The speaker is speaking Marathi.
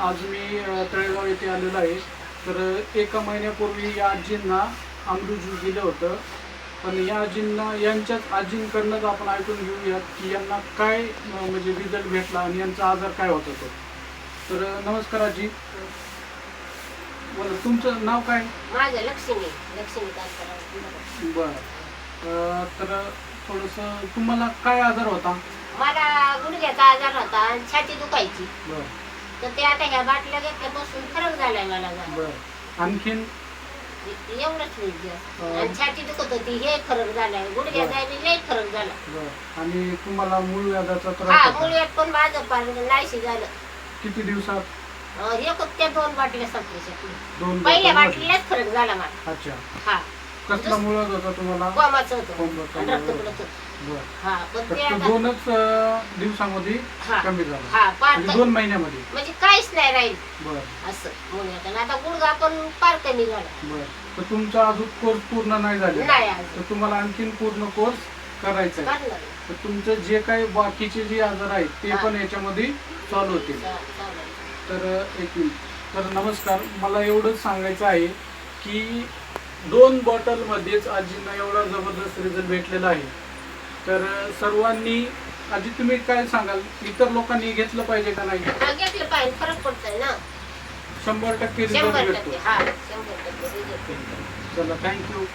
आज मी तळेगाव येथे आलेलो आहे. तर एका महिन्यापूर्वी या आजींना अमृत दिलं होतं. पण या आजींना यांच्याच आजींकडनंच आपण ऐकून घेऊयात की यांना काय म्हणजे रिझल्ट भेटला आणि यांचा आजार काय होता तो. तर नमस्कार आजी. बरं तुमचं नाव काय? माझं लक्ष्मी बरं. तर थोडंसं तुम्हाला काय आजार होता? मला गुडघ्याचा आजार होता आणि छाती दुखायची. बरं. तर ते आता ह्या बाटल्या घेतल्यापासून फरक झालाय मला जरा. बरं. आणखीन? एवढंच नाही जास्त. अं. आणि छाती दुखत होती हे फरक झालाय. गुडघ्याचा बी लय फरक झाला. बरं. आणि तुम्हाला मूळ व्याधाचा हा त्रास होता मुळव्यात पण माझं पार नाहीशी झालं. किती दिवसात? अं, हे खूप त्या दोन बाटल्या शकले दोन पहिल्या? बाटलीलाच फरक झाला मला. अच्छा. हा. कसला मुळ होता तुम्हाला? कोमाचं होतं. कोमाचं आणि रक्त होतं. पडत होतं बरं. हा पण तर ते ते आता दोनच अं, दिवसामध्ये हा. कमी झालं. हा पार म्हणजे दोन महिन्यामध्ये. म्हणजे काहीच नाही राहील. बरं. असं आता गुडघा पण पार कमी झाला. बरं. तर तुमचा अजून कोर्स पूर्ण नाही झालेला. नाही अजून. तर तुम्हाला आणखीन पूर्ण कोर्स करायचा आहे. करणार. तर तुमचं जे काही बाकीचे जे आजार आहेत ते हा. पण याच्यामध्ये सॉल्व्ह होतील. चा- चालेल. तर एक मिनिट. तर नमस्कार. मला एवढंच सांगायचं आहे की दोन बॉटलमध्येच आजींना एवढा जबरदस्त रिझल्ट भेटलेला आहे. तर सर्वांनी आजी तुम्ही काय सांगाल? इतर लोकांनी घेतलं पाहिजे का नाही? हा, घेतलं पाहिजे. फरक पडतोय ना. शंभर टक्के रिझल्ट शंभर भेटतो. टक्के. हा शंभर टक्के result भेटतो. चला थँक्यू